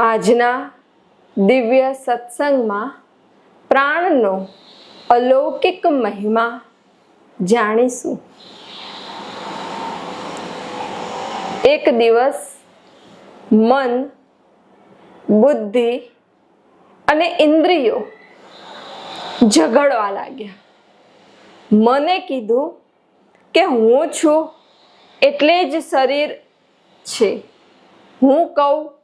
આજના દિવ્ય સત્સંગમાં પ્રાણનો અલૌકિક મહિમા જાણીશું. એક દિવસ મન, બુદ્ધિ અને ઇન્દ્રિયો ઝઘડવા લાગ્યા. મને કીધું કે હું છું એટલે જ શરીર છે. હું કહું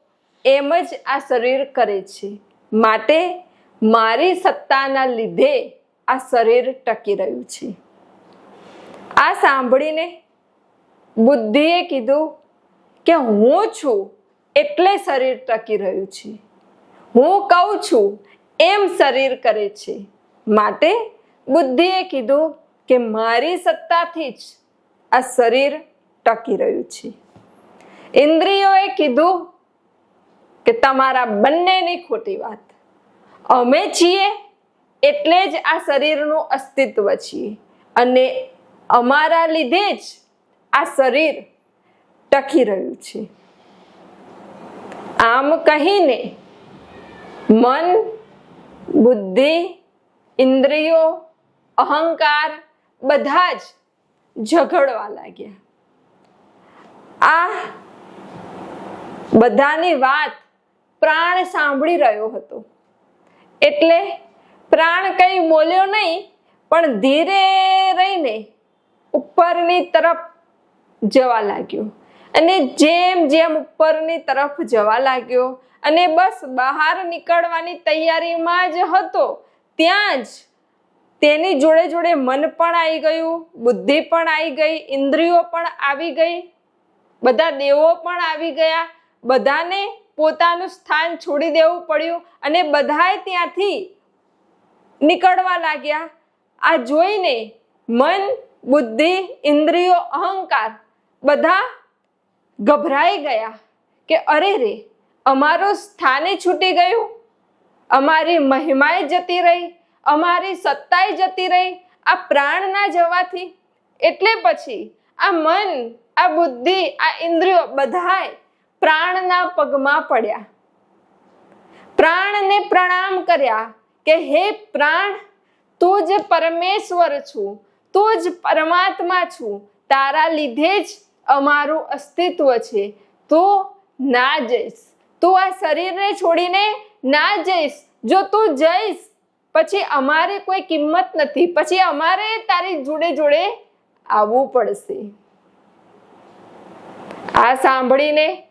એમ જ આ શરીર કરે છે. માટે મારી સત્તાના લીધે આ શરીર ટકી રહ્યું છે. આ સાંભળીને બુદ્ધિએ કીધું કે હું છું એટલે શરીર ટકી રહ્યું છે. હું કહું છું એમ શરીર કરે છે. માટે બુદ્ધિએ કીધું કે મારી સત્તાથી જ આ શરીર ટકી રહ્યું છે. ઇન્દ્રિયોએ કીધું કે તમારા બંનેની ખોટી વાત. અમે છીએ એટલે જ આ શરીરનું અસ્તિત્વ છીએ. અને અમારા લીધે જ આ શરીર ટકી રહ્યું છે. આમ કહીને મન, બુદ્ધિ, ઇન્દ્રિયો, અહંકાર બધા જ ઝઘડવા લાગ્યા. આ બધાની વાત પ્રાણ સાંભળી રહ્યો હતો. એટલે પ્રાણ કંઈ બોલ્યો નહીં, પણ ધીરે રહીને ઉપરની તરફ જવા લાગ્યો. અને જેમ જેમ ઉપરની તરફ જવા લાગ્યો અને બસ બહાર નીકળવાની તૈયારીમાં જ હતો, ત્યાં જ તેની જોડે જોડે મન પણ આવી ગયું, બુદ્ધિ પણ આવી ગઈ, ઇન્દ્રિયો પણ આવી ગઈ, બધા દેવો પણ આવી ગયા, બધાને પોતાનું સ્થાન છોડી દેવું પડ્યું અને બધાએ ત્યાંથી નીકળવા લાગ્યા. આ જોઈને મન, બુદ્ધિ, ઇન્દ્રિયો, અહંકાર બધા ગભરાઈ ગયા કે અરે રે, અમારું સ્થાને છૂટી ગયું. અમારી મહિમાએ જતી રહી, અમારી સત્તાએ જતી રહી, આ પ્રાણ ના જવાથી. એટલે પછી આ મન, આ બુદ્ધિ, આ ઇન્દ્રિયો બધાય પ્રાણના પગમાં પડ્યા. પ્રાણને પ્રણામ કર્યા કે, હે પ્રાણ, તું જ પરમેશ્વર છું, તું જ પરમાત્મા છું. તારા લીધે જ અમારું અસ્તિત્વ છે. તું ના જઈશ. તું આ શરીરને છોડીને ના જઈશ. જો તું જઈશ, પછી અમારે કોઈ કિંમત નથી. પછી અમારે તારી જોડે જોડે આવવું પડશે. આ સાંભળીને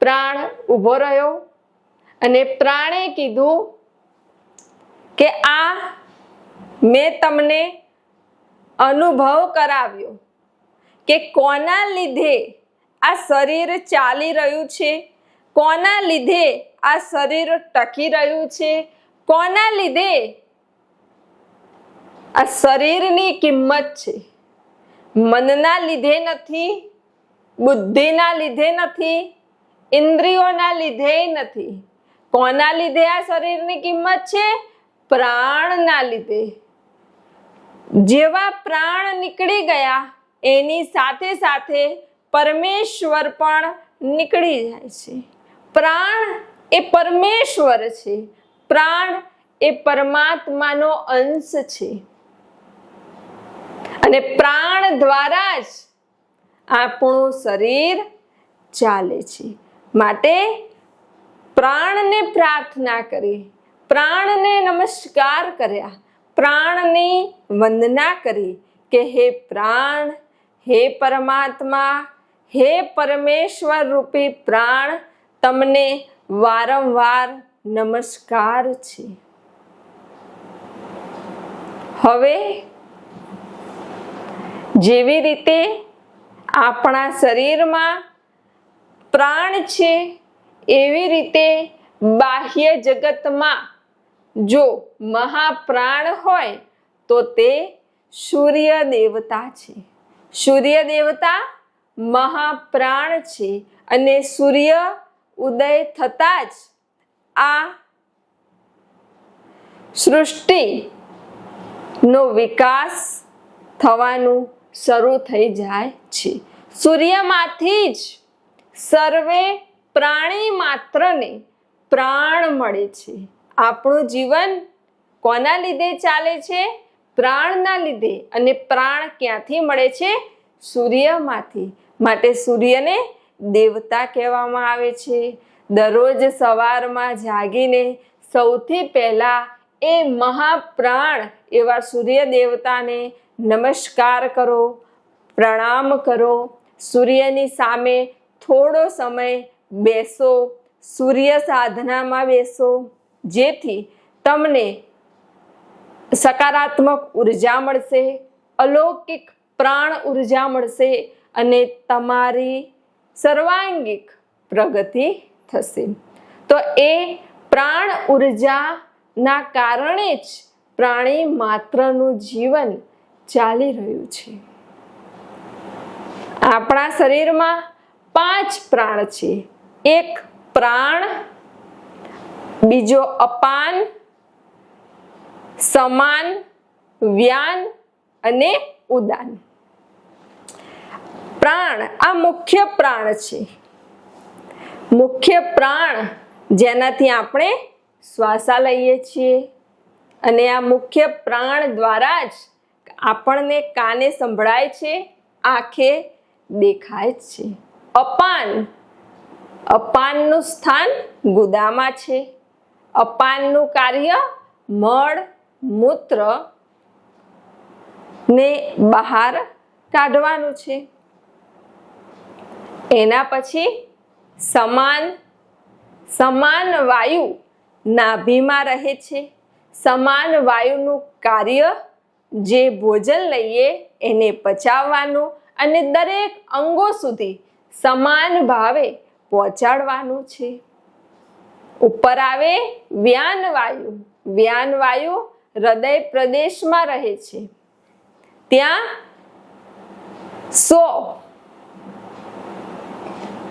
પ્રાણ ઊભો રહ્યો અને પ્રાણે કીધું કે આ મેં તમને અનુભવ કરાવ્યો કે કોના લીધે આ શરીર ચાલી રહ્યું છે? કોના લીધે આ શરીર ટકી રહ્યું છે? કોના લીધે આ શરીરની કિંમત છે? મનના લીધે નથી, બુદ્ધિના લીધે નથી ઇન્દ્રિયોના લીધે નથી. કોના લીધે આ શરીરની કિંમત છે? પ્રાણના લીધે. જેવા પ્રાણ નીકળી ગયા, એની સાથે સાથે પરમેશ્વર પણ નીકળી જાય છે. પ્રાણ એ પરમેશ્વર છે. પ્રાણ એ પરમાત્માનો અંશ છે. અને પ્રાણ દ્વારા જ આપણું શરીર ચાલે છે. માટે પ્રાણને પ્રાર્થના કરી, પ્રાણને નમસ્કાર કર્યા, પ્રાણની વંદના કરી કે હે પ્રાણ, હે પરમાત્મા, હે પરમેશ્વર રૂપી પ્રાણ, તમને વારંવાર નમસ્કાર છે. હવે જેવી રીતે આપણા શરીરમાં પ્રાણ છે એવી રીતે બાહ્ય જગતમાં જો મહાપ્રાણ હોય તો તે સૂર્ય દેવતા છે. સૂર્ય દેવતા મહાપ્રાણ છે અને સૂર્ય ઉદય થતાં જ આ સૃષ્ટિનો વિકાસ થવાનું શરૂ થઈ જાય છે. સૂર્યમાંથી જ સર્વે પ્રાણી માત્રને પ્રાણ મળે છે. આપણું જીવન કોના લીધે ચાલે છે? પ્રાણના લીધે. અને પ્રાણ ક્યાંથી મળે છે? સૂર્યમાંથી. માટે સૂર્યને દેવતા કહેવામાં આવે છે. દરરોજ સવારમાં જાગીને સૌથી પહેલાં એ મહાપ્રાણ એવા સૂર્ય દેવતાને નમસ્કાર કરો, પ્રણામ કરો. સૂર્યની સામે થોડો સમય બેસો, સૂર્ય સાધનામાં બેસો, જેથી તમને સકારાત્મક ઊર્જા મળશે, અલૌકિક પ્રાણ ઊર્જા મળશે અને તમારી સર્વાંગિક પ્રગતિ થશે. તો એ પ્રાણ ઉર્જાના કારણે જ પ્રાણી માત્રનું જીવન ચાલી રહ્યું છે. આપણા શરીરમાં પાંચ પ્રાણ છે. એક પ્રાણ, બીજો અપાન, સમાન, વ્યાન અને ઉદાન. પ્રાણ, આ મુખ્ય પ્રાણ છે. મુખ્ય પ્રાણ જેનાથી આપણે શ્વાસા લઈએ છીએ અને આ મુખ્ય પ્રાણ દ્વારા જ આપણને કાને સંભળાય છે, આંખે દેખાય છે. અપાન. અપાનનું સ્થાન ગુદામાં છે. અપાનનું કાર્ય મળ, મૂત્ર ને બહાર કાઢવાનું છે. એના પછી સમાન સમાન વાયુ નાભીમાં રહે છે. સમાન વાયુનું કાર્ય જે ભોજન લઈએ એને પચાવવાનું અને દરેક અંગો સુધી સમાન ભાવે પહોંચાડવાનું છે. ઉપર આવે વ્યાન વાયુ. વ્યાન વાયુ હૃદય પ્રદેશમાં રહે છે. ત્યાં સો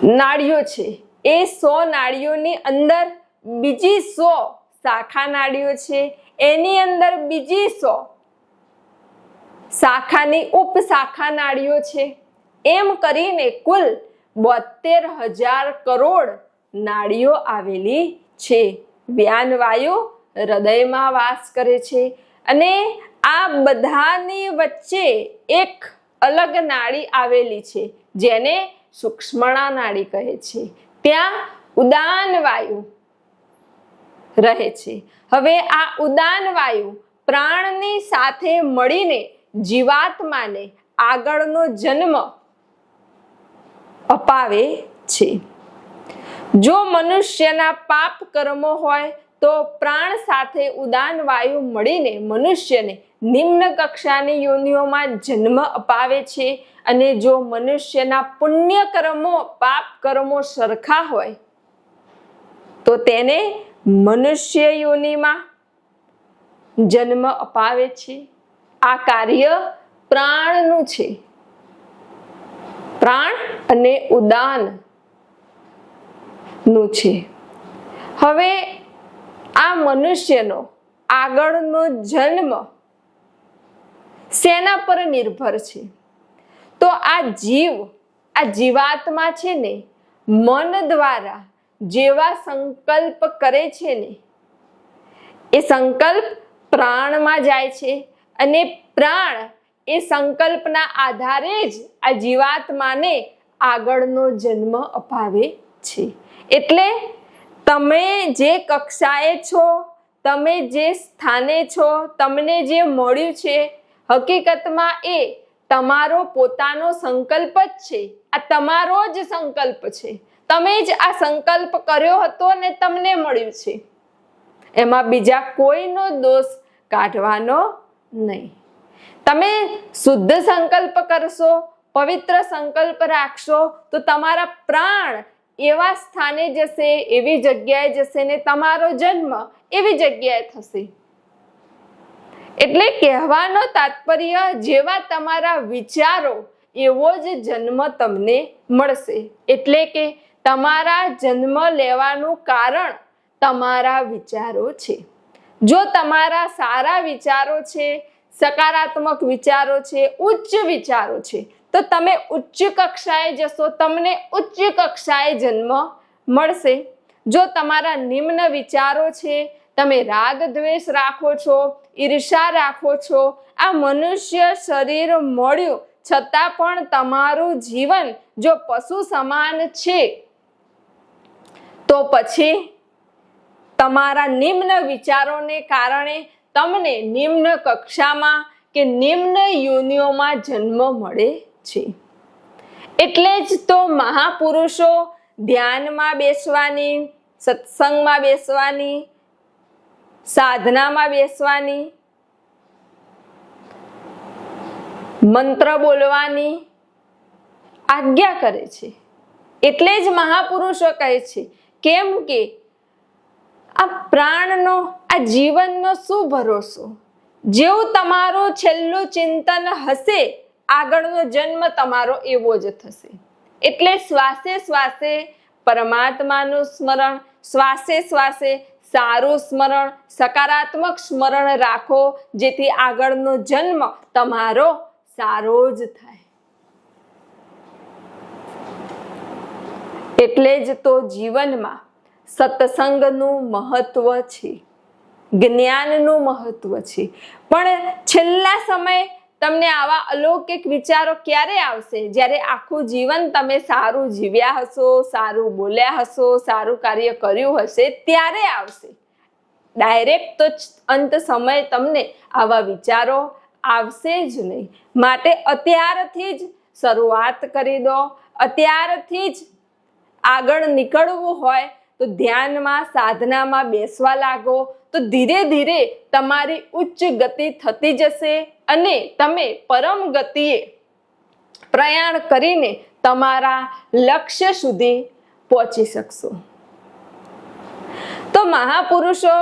નાળીઓ છે. એ સો નાળીઓની અંદર બીજી સો શાખા નાળીઓ છે. એની અંદર બીજી સો શાખાની ઉપશાખા નાળીઓ છે. એમ કરીને કુલ બોતેર હજાર કરોડ નાડીઓ આવેલી છે. વ્યાનવાયુ હૃદયમાં વાસ કરે છે અને આ બધાની વચ્ચે એક અલગ નાડી આવેલી છે, જેને સૂક્ષ્મણા નાડી કહે છે. ત્યાં ઉદાન વાયુ રહે છે. હવે આ ઉદાન વાયુ પ્રાણની સાથે મળીને જીવાત્માને આગળનો જન્મ અપાવે છે. જો મનુષ્યના પાપ કર્મો હોય તો પ્રાણ સાથે ઉદાન વાયુ મળીને મનુષ્યને નિમ્ન કક્ષાની યોનિઓમાં જન્મ અપાવે છે અને જો મનુષ્યના પુણ્ય કર્મો, પાપ કર્મો સરખા હોય, તો તેને મનુષ્ય યોનિમાં જન્મ અપાવે છે. આ કાર્ય પ્રાણનું છે. પ્રાણ અને ઉદાનનું છે. હવે આ મનુષ્યનો આગળનો જન્મ શેના પર નિર્ભર છે? તો આ જીવ, આ જીવાત્મા છે ને, મન દ્વારા જેવા સંકલ્પ કરે છે ને, એ સંકલ્પ પ્રાણમાં જાય છે અને પ્રાણ એ સંકલ્પના આધારે જ આ જીવાત્માને આગળનો જન્મ અપાવે છે. એટલે તમે જે કક્ષાએ છો, તમે જે સ્થાને છો, તમને જે મળ્યું છે, હકીકતમાં એ તમારો પોતાનો સંકલ્પ જ છે. આ તમારો જ સંકલ્પ છે. તમે જ આ સંકલ્પ કર્યો હતો ને તમને મળ્યું છે. એમાં બીજા કોઈનો દોષ કાઢવાનો નહીં. તમે શુદ્ધ સંકલ્પ કરશો, પવિત્ર સંકલ્પ રાખશો, તો તમારા પ્રાણ એવા સ્થાને જશે, એવી જગ્યાએ જશે ને તમારો જન્મ એવી જગ્યાએ થશે. એટલે કહેવાનો તાત્પર્ય જેવા તમારા વિચારો, એવો જ જન્મ તમને મળશે. એટલે કે તમારા જન્મ લેવાનું કારણ તમારા વિચારો છે. જો તમારા સારા વિચારો છે સકારાત્મક વિચારો છે, ઉચ્ચ વિચારો છે. તો તમે ઉચ્ચ કક્ષાએ જશો, તમને ઉચ્ચ કક્ષાએ જન્મ મળશે. જો તમારા નિમ્ન વિચારો છે, તમે રાગ દ્વેષ રાખો છો, ઈર્ષા રાખો છો, આ મનુષ્ય શરીર મળ્યું, છતાં પણ તમારું જીવન જો પશુ સમાન છે, તો પછી તમારા નિમ્ન વિચારોને કારણે તમને નિમ્ન કક્ષામાં કે નિમ્ન યોનિઓમાં જન્મ મળે છે. એટલે જ તો મહાપુરુષો ધ્યાનમાં બેસવાની, સત્સંગમાં બેસવાની, સાધનામાં બેસવાની, મંત્ર બોલવાની આજ્ઞા કરે છે. એટલે જ મહાપુરુષો કહે છે, કેમ કે આ પ્રાણનો આ જીવનનો શું ભરોસો? જેવું તમારું છેલ્લું ચિંતન હશે, આગળનો જન્મ તમારો એવો જ થશે. એટલે શ્વાસે શ્વાસે પરમાત્માનું સ્મરણ, શ્વાસે શ્વાસે સારું સ્મરણ, સકારાત્મક સ્મરણ રાખો, જેથી આગળનો જન્મ તમારો સારો જ થાય. એટલે જ તો જીવનમાં સત્સંગનું મહત્વ છે. જ્ઞાનનું મહત્વ છે. પણ છેલ્લા સમય તમને આવા અલૌકિક વિચારો ક્યારે આવશે? જ્યારે આખું જીવન તમે સારું જીવ્યા હશો, સારું બોલ્યા હશો, સારું કાર્ય કર્યું હશે, ત્યારે આવશે. ડાયરેક્ટ તો અંત સમય તમને આવા વિચારો આવશે જ નહીં. માટે અત્યારથી જ શરૂઆત કરી દો. અત્યારથી જ આગળ નીકળવું હોય તો ધ્યાનમાં, સાધનામાં બેસવા લાગો. તો ધીરે ધીરે તમારી ઉચ્ચ ગતિ થતી જશે અને તમે પરમ ગતિએ પ્રયાણ કરીને તમારા લક્ષ્ય સુધી પહોંચી શકશો. તો મહાપુરુષો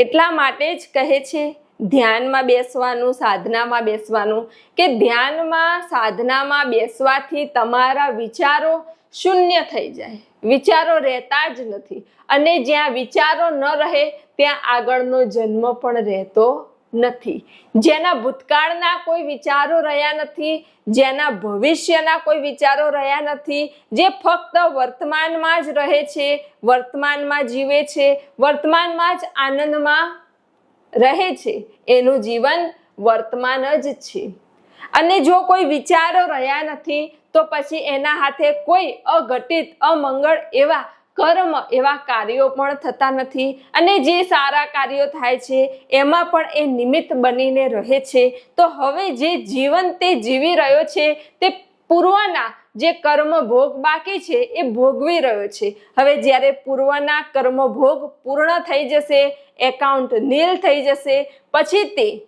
એટલા માટે જ કહે છે, ધ્યાનમાં બેસવાનું, સાધનામાં બેસવાનું કે ધ્યાનમાં, સાધનામાં બેસવાથી તમારા વિચારો શૂન્ય થઈ જાય. વિચારો રહેતા જ નથી. અને જ્યાં વિચારો ન રહે, ત્યાં આગળનો જન્મ પણ રહેતો નથી. જેના ભૂતકાળના કોઈ વિચારો રહ્યા નથી, જેના ભવિષ્યના કોઈ વિચારો રહ્યા નથી, જે ફક્ત વર્તમાનમાં જ રહે છે, વર્તમાનમાં જીવે છે, વર્તમાનમાં જ આનંદમાં રહે છે, એનું જીવન વર્તમાન જ છે. અને જો કોઈ વિચારો રહ્યા નથી, તો પછી એના હાથે કોઈ અઘટિત, અમંગળ એવા કર્મ, એવા કાર્યો પણ થતા નથી. અને જે સારા કાર્યો થાય છે, એમાં પણ એ નિમિત્ત બનીને રહે છે. તો હવે જે જીવન તે જીવી રહ્યો છે, તે પૂર્વના જે કર્મ ભોગ બાકી છે, એ ભોગવી રહ્યો છે. હવે જ્યારે પૂર્વના કર્મ ભોગ પૂર્ણ થઈ જશે, એકાઉન્ટ નીલ થઈ જશે, પછી તે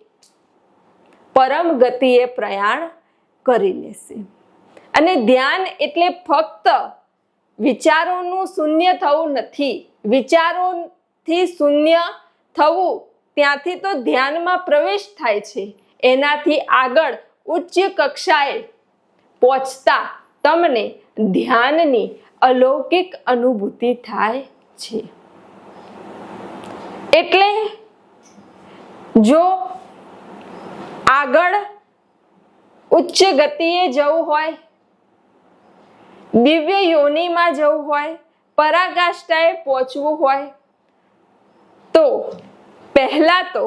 પરમ ગતિએ પ્રયાણ કરી લેશે. અને ધ્યાન એટલે ફક્ત વિચારોનું શૂન્ય થવું નથી. વિચારોથી શૂન્ય થવું ત્યાંથી તો ધ્યાનમાં પ્રવેશ થાય છે. એનાથી આગળ ઉચ્ચ કક્ષાએ પહોંચતા તમને ધ્યાનની અલૌકિક અનુભૂતિ થાય છે. એટલે જો આગળ ઉચ્ચ ગતિએ જવું હોય, દિવ્ય યોનિમાં જવું હોય, પરાકાષ્ઠાએ પહોંચવું હોય, તો પહેલાં તો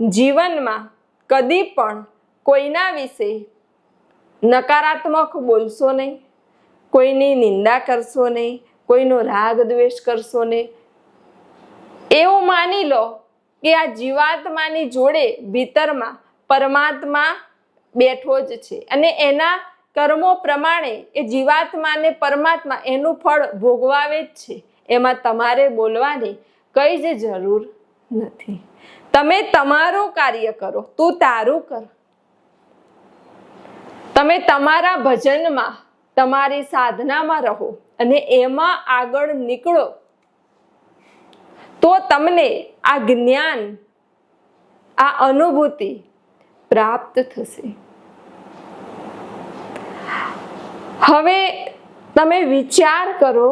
જીવનમાં કદી પણ કોઈના વિશે નકારાત્મક બોલશો નહીં, કોઈની નિંદા કરશો નહીં, કોઈનો રાગ દ્વેષ કરશો નહીં. એવું માની લો કે આ જીવાત્માની જોડે ભીતરમાં પરમાત્મા બેઠો જ છે. અને એના કર્મો પ્રમાણે એ જીવાત્માને પરમાત્મા એનું ફળ ભોગવાવે જ છે. એમાં તમારે બોલવાની કઈ જ જરૂર નથી. તમે તમારું કાર્ય કરો, તું તારું કર. તમે તમારા ભજનમાં, તમારી સાધનામાં રહો અને એમાં આગળ નીકળો. તો તમને આ જ્ઞાન, આ અનુભૂતિ પ્રાપ્ત થશે. હવે તમે વિચાર કરો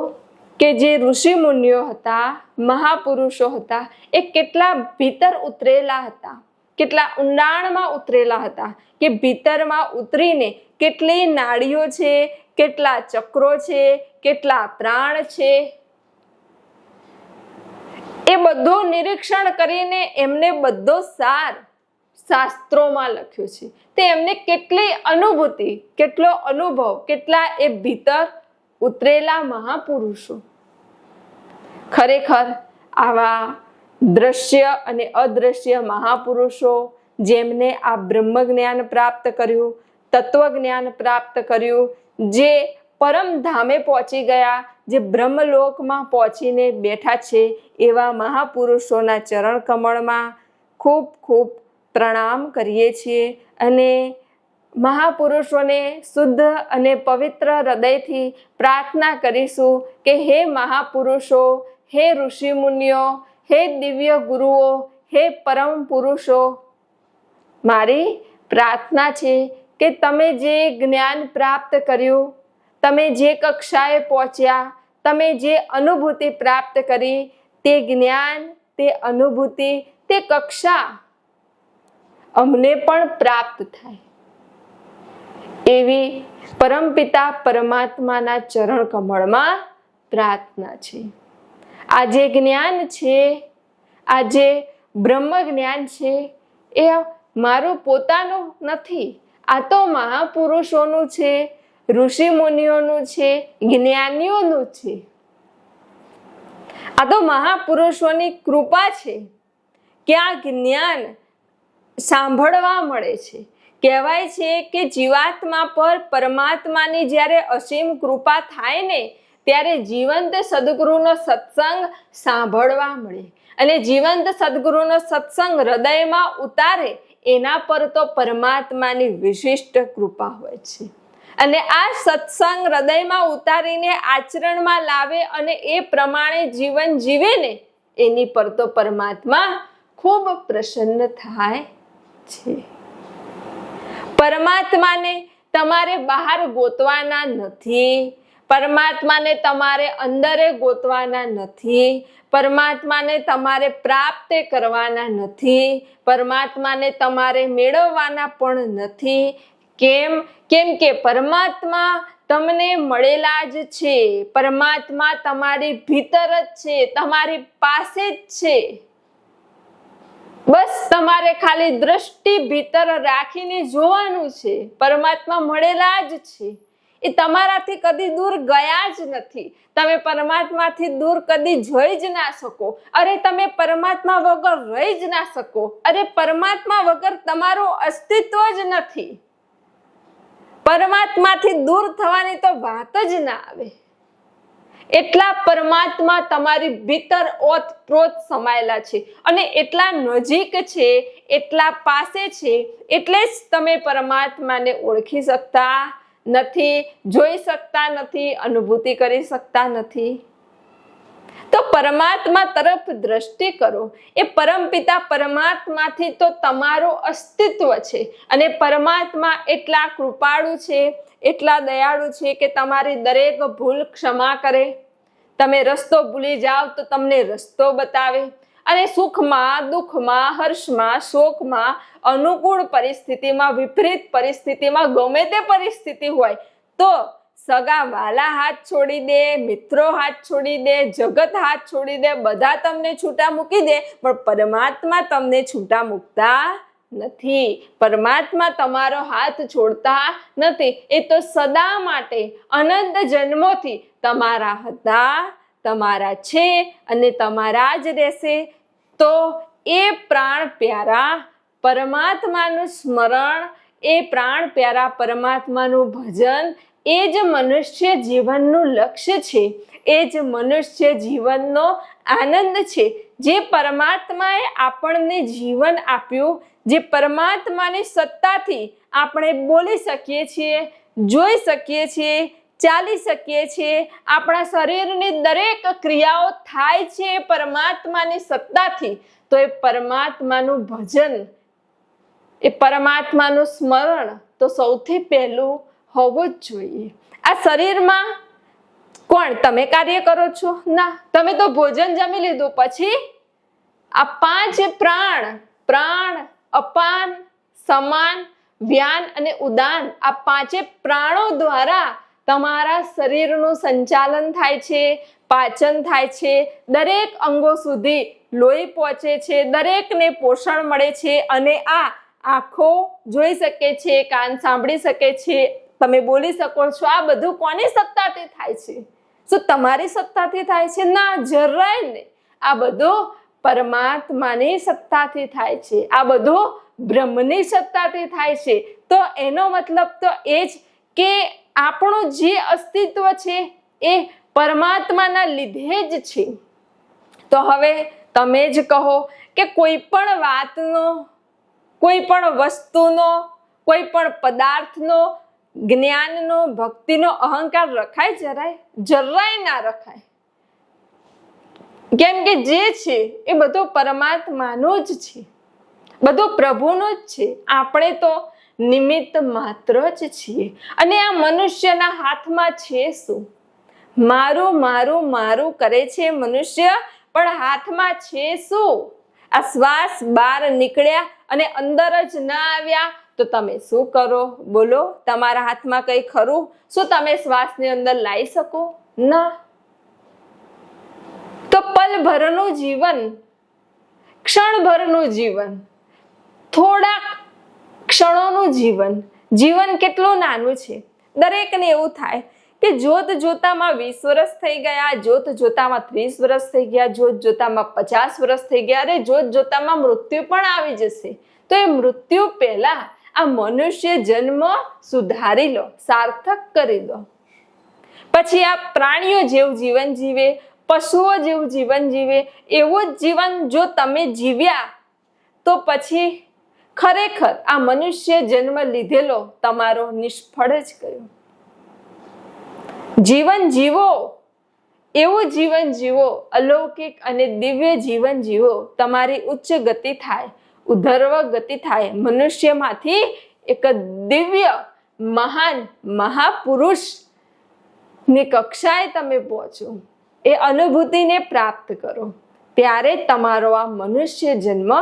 કે જે ઋષિ મુનિઓ હતા, મહાપુરુષો હતા, એ કેટલા ભીતર ઉતરેલા હતા, કેટલા ઊંડાણમાં ઉતરેલા હતા કે ભીતરમાં ઉતરીને કેટલી નાડીઓ છે, કેટલા ચક્રો છે, કેટલા પ્રાણ છે. એ બધું નિરીક્ષણ કરીને એમને બધો સાર શાસ્ત્રોમાં લખ્યું છે. તે એમને કેટલી અનુભૂતિ, કેટલો અનુભવ, કેટલા એ ભીતર ઉતરેલા મહાપુરુષો. ખરેખર આવા દ્રશ્ય અને અદ્રશ્ય મહાપુરુષો જેમને આ બ્રહ્મ જ્ઞાન પ્રાપ્ત કર્યું, તત્વજ્ઞાન પ્રાપ્ત કર્યું, જે પરમ ધામે પહોંચી ગયા, જે બ્રહ્મલોકમાં પહોંચીને બેઠા છે એવા મહાપુરુષોના ચરણ કમળમાં ખૂબ ખૂબ પ્રણામ કરીએ છીએ અને મહાપુરુષોને શુદ્ધ અને પવિત્ર હૃદયથી પ્રાર્થના કરીશું કે હે મહાપુરુષો, હે ઋષિમુનિઓ, હે દિવ્ય ગુરુઓ, હે પરમ પુરુષો, મારી પ્રાર્થના છે કે તમે જે જ્ઞાન પ્રાપ્ત કર્યું, તમે જે કક્ષાએ પહોંચ્યા, તમે જે અનુભૂતિ પ્રાપ્ત કરી, તે જ્ઞાન, તે અનુભૂતિ, તે કક્ષા અમને પણ પ્રાપ્ત થાય. એવી પરમપિતા પરમાત્માના ચરણ કમળમાં પ્રાર્થના છે. આ જે જ્ઞાન છે, આ જે બ્રહ્મ જ્ઞાન છે, એ મારું પોતાનું નથી. આ તો મહાપુરુષોનું છે ઋષિ મુનિઓનું છે, જ્ઞાનીઓનું છે. આ તો મહાપુરુષોની કૃપા છે કે આ જ્ઞાન સાંભળવા મળે છે. કહેવાય છે કે જીવાત્મા પર પરમાત્માની જ્યારે અસીમ કૃપા થાય ને, ત્યારે જીવંત સદગુરુનો સત્સંગ સાંભળવા મળે. અને જીવંત સદગુરુનો સત્સંગ હૃદયમાં ઉતારે, એના પર તો પરમાત્માની વિશિષ્ટ કૃપા હોય છે. અને આ સત્સંગ હૃદયમાં ઉતારીને આચરણમાં લાવે અને એ પ્રમાણે જીવન જીવે ને, એની પર તો પરમાત્મા ખૂબ પ્રસન્ન થાય છે. પરમાત્માને તમારે બહાર ગોતવાના નથી. પરમાત્માને તમારે અંદરે ગોતવાના નથી. પરમાત્માને તમારે પ્રાપ્ત કરવાના નથી. પરમાત્માને તમારે મેળવવાના પણ નથી. કેમ? કેમ કે પરમાત્મા તમને મળેલા જ છે. પરમાત્મા તમારી ભીતર જ છે, તમારી પાસે જ છે. બસ તમારે ખાલી દ્રષ્ટિ ભીતર રાખીને જોવાનું છે. પરમાત્મા મળેલા જ છે. એ તમારાથી કદી દૂર ગયા જ નથી. તમે પરમાત્માથી દૂર કદી જઈ જ ના શકો. અરે તમે પરમાત્મા વગર રહી જ ના શકો. અરે પરમાત્મા વગર તમારું અસ્તિત્વ જ નથી. પરમાત્માથી દૂર થવાની તો વાત જ ના આવે. એટલા પરમાત્મા તમારી ભીતર ઓતપ્રોત સમાયેલા છે. અને એટલા નજીક છે, એટલા પાસે છે, એટલે જ તમે પરમાત્માને ઓળખી શકતા નથી, જોઈ શકતા નથી, અનુભૂતિ કરી શકતા નથી. તો પરમાત્મા તરફ દ્રષ્ટિ કરો. એ પરમપિતા પરમાત્માથી તો તમારું અસ્તિત્વ છે. અને પરમાત્મા એટલા કૃપાળુ છે, એટલા દયાળુ છે કે તમારી દરેક ભૂલ ક્ષમા કરે. તમે રસ્તો ભૂલી જાઓ તો તમને રસ્તો બતાવે. અને સુખમાં, દુઃખમાં, હર્ષમાં, શોકમાં, અનુકૂળ પરિસ્થિતિમાં, વિપરીત પરિસ્થિતિમાં ગમે તે પરિસ્થિતિ હોય, તો સગા વાલા હાથ છોડી દે, મિત્રો હાથ છોડી દે, જગત હાથ છોડી દે, બધા તમને છૂટા મૂકી દે, પણ પરમાત્મા તમને છૂટા મૂકતા નથી. પરમાત્મા તમારો હાથ છોડતા નથી. એ તો સદા માટે અનંત જન્મોથી તમારા હતા, તમારા છે અને તમારા જ રહેશે. તો એ પ્રાણ પ્યારા પરમાત્માનું સ્મરણ, એ પ્રાણ પ્યારા પરમાત્માનું ભજન એ જ મનુષ્ય જીવનનું લક્ષ્ય છે. એ જ મનુષ્ય જીવનનો આનંદ છે. જે પરમાત્માએ આપણને જીવન આપ્યું, જે પરમાત્માની સત્તાથી આપણે બોલી શકીએ છીએ, જોઈ શકીએ છીએ, ચાલી શકીએ છીએ. આપણા શરીરની દરેક ક્રિયાઓ થાય છે પરમાત્માની સત્તાથી. તો એ પરમાત્માનું ભજન, એ પરમાત્માનું સ્મરણ તો સૌથી પહેલું હોવું જ જોઈએ. આ શરીરમાં કોણ? તમે કાર્ય કરો છો? ના. તમે તો ભોજન જમી લીધું. પછી આ પાંચ પ્રાણ પ્રાણ, અપાન, સમાન, વ્યાન અને ઉદાન આ પાંચે પ્રાણો દ્વારા તમારા શરીરનું સંચાલન થાય છે, પાચન થાય છે, દરેક અંગો સુધી લોહી પહોંચે છે, દરેકને પોષણ મળે છે અને આ આંખો જોઈ શકે છે, કાન સાંભળી શકે છે તમે બોલી શકો છો, આ બધું કોની સત્તાથી થાય છે? શું તમારી સત્તાથી થાય છે? ના, જરાય નહીં. આ બધું પરમાત્માની સત્તાથી થાય છે. આ બધું બ્રહ્મની સત્તાથી થાય છે. તો એનો મતલબ તો એ જ કે આપણું જે અસ્તિત્વ છે એ પરમાત્માના લીધે જ છે. તો હવે તમે જ કહો કે કોઈ પણ વાતનો, કોઈ પણ વસ્તુનો, કોઈ પણ પદાર્થનો જ્ઞાનનો, ભક્તિનો અહંકાર રખાય જરાય જરાય ના રખાય. કેમ કે જે છે એ બધો પરમાત્માનો જ છે. બધો પ્રભુનું જ છે. આપણે તો નિમિત્ત માત્ર જ છીએ. અને આ મનુષ્યના હાથમાં છે શું? મારું મારું મારું કરે છે મનુષ્ય, પણ હાથમાં છે શું? આ શ્વાસ બહાર નીકળ્યા અને અંદર જ ના આવ્યા. તો તમે શું કરો? બોલો, તમારા હાથમાં કંઈ ખરું? શું તમે શ્વાસની અંદર લાવી શકો? ના. તો પલભરનું જીવન, ક્ષણભરનું જીવન, થોડાક ક્ષણોનું જીવન. જીવન કેટલું નાનું છે? દરેકને એવું થાય કે જોત જોતામાં વીસ વર્ષ થઈ ગયા જોત જોતામાં ત્રીસ વર્ષ થઈ ગયા જોત જોતામાં પચાસ વર્ષ થઈ ગયા, અરે જોત જોતામાં મૃત્યુ પણ આવી જશે. તો એ મૃત્યુ પહેલા આ મનુષ્ય જન્મ સુધારી લો, સાર્થક કરી દો પછી આ પ્રાણીઓ જેવું જીવન જીવે, પશુઓ જેવું જીવન જીવે, એવું જ જીવન જો તમે જીવ્યા, તો પછી ખરેખર આ મનુષ્ય જન્મ લીધેલો તમારો નિષ્ફળ જ ગયો. જીવન જીવો, એવું જીવન જીવો, અલૌકિક અને દિવ્ય જીવન જીવો, તમારી ઉચ્ચ ગતિ થાય. ઉધર્વ ગતિ થાય. મનુષ્યમાંથી એક દિવ્ય, મહાન મહાપુરુષની કક્ષાએ તમે પહોંચો. એ અનુભૂતિને પ્રાપ્ત કરો. ત્યારે તમારો આ મનુષ્ય જન્મ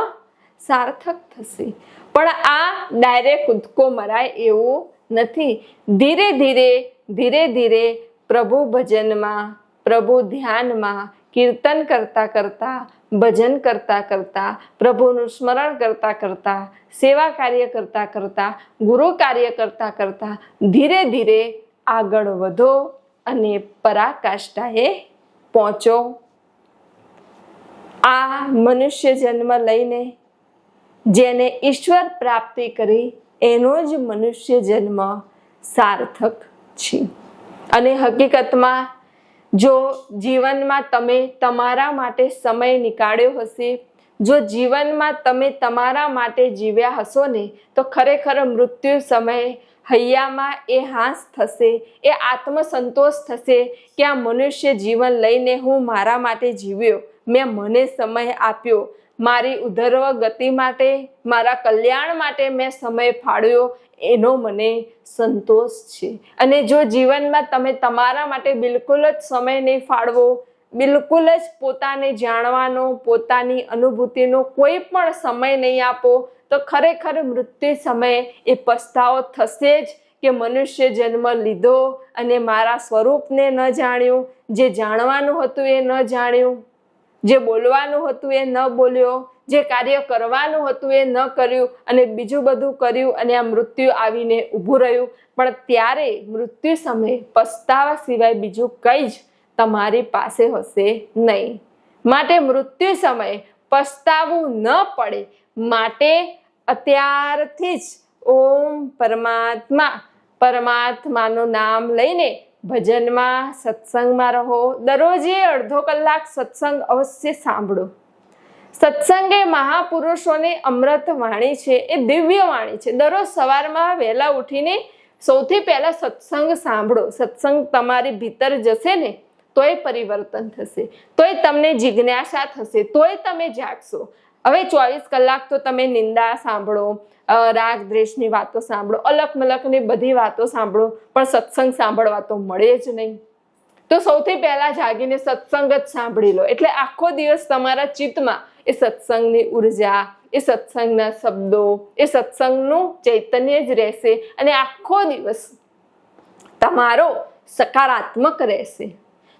સાર્થક થશે. પણ આ ડાયરેક્ટ કૂદકો મરાય એવું નથી. ધીરે ધીરે ધીરે ધીરે પ્રભુ ભજનમાં, પ્રભુ ધ્યાનમાં કીર્તન કરતા કરતા, ભજન કરતા કરતા, પ્રભુનું સ્મરણ કરતા કરતા, સેવા કાર્ય કરતા કરતા, ગુરુ કાર્ય કરતા કરતા, ધીરે ધીરે આગળ વધો અને પરાકાષ્ઠાએ પહોંચો. આ મનુષ્ય જન્મ લઈને જેને ઈશ્વર પ્રાપ્તિ કરી, એનો જ મનુષ્ય જન્મ સાર્થક છે. અને હકીકતમાં જો જીવનમાં તમે તમારા માટે સમય નીકાળ્યો હશે, જો જીવનમાં તમે તમારા માટે જીવ્યા હશો ને, તો ખરેખર મૃત્યુ સમયે હૈયામાં એ હાંસ થશે, એ આત્મસંતોષ થશે કે આ મનુષ્ય જીવન લઈને હું મારા માટે જીવ્યો, મેં મને સમય આપ્યો. મારી ઉધર્વ ગતિ માટે, મારા કલ્યાણ માટે મેં સમય ફાળવ્યો એનો મને સંતોષ છે. અને જો જીવનમાં તમે તમારા માટે બિલકુલ જ સમય નહીં ફાળવો, બિલકુલ જ પોતાને જાણવાનો, પોતાની અનુભૂતિનો કોઈ પણ સમય નહીં આપો, તો ખરેખર મૃત્યુ સમયે એ પસ્તાવો થશે જ કે મનુષ્ય જન્મ લીધો અને મારા સ્વરૂપને ન જાણ્યું, જે જાણવાનું હતું એ ન જાણ્યું, જે બોલવાનું હતું એ ન બોલ્યો જે કાર્ય કરવાનું હતું એ ન કર્યું અને બીજું બધું કર્યું અને આ મૃત્યુ આવીને ઊભું રહ્યું. પણ ત્યારે મૃત્યુ સમયે પસ્તાવા સિવાય બીજું કંઈ જ તમારી પાસે હશે નહીં. માટે મૃત્યુ સમયે પસ્તાવું ન પડે. માટે અત્યારથી જ ઓમ પરમાત્મા, પરમાત્માનું નામ લઈને ભજનમાં સત્સંગમાં રહો. દરરોજે અડધો કલાક સત્સંગ અવશ્ય સાંભળો. સત્સંગ એ મહાપુરુષોની અમૃત વાણી છે, એ દિવ્ય વાણી છે. દરરોજ સવારમાં વહેલા ઉઠીને સૌથી પહેલાં સત્સંગ સાંભળો. સત્સંગ તમારી ભીતર જશે ને, તોય પરિવર્તન થશે. તોય તમને જિજ્ઞાસા થશે, તોય તમે જાગશો. હવે ચોવીસ કલાક તો તમે નિંદા સાંભળો રાગ દ્વેષની વાતો સાંભળો અલક મલકની બધી વાતો સાંભળો, પણ સત્સંગ સાંભળવા તો મળે જ નહીં. તો સૌથી પહેલાં જાગીને સત્સંગ જ સાંભળી લો. એટલે આખો દિવસ તમારા ચિત્તમાં એ સત્સંગની ઊર્જા, એ સત્સંગના શબ્દો, એ સત્સંગનું ચૈતન્ય જ રહેશે અને આખો દિવસ તમારો સકારાત્મક રહેશે.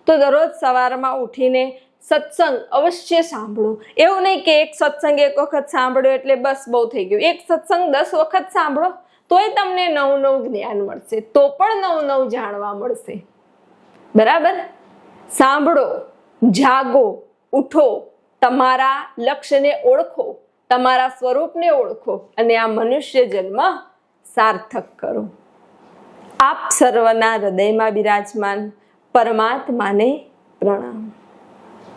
તો દરરોજ સવારમાં ઉઠીને સત્સંગ અવશ્ય સાંભળો. એવું નહીં કે એક સત્સંગ એક વખત સાંભળ્યો એટલે બસ બહુ થઈ ગયું. એક સત્સંગ દસ વખત સાંભળો, તોય તમને નવું નવું જ્ઞાન મળશે. તો પણ નવું નવું જાણવા મળશે. બરાબર? સાંભળો, જાગો, ઉઠો તમારા લક્ષ્યને ઓળખો, તમારા સ્વરૂપને ઓળખો અને આ મનુષ્ય જન્મ સાર્થક કરો. આપ સર્વના હૃદયમાં બિરાજમાન પરમાત્માને પ્રણામ.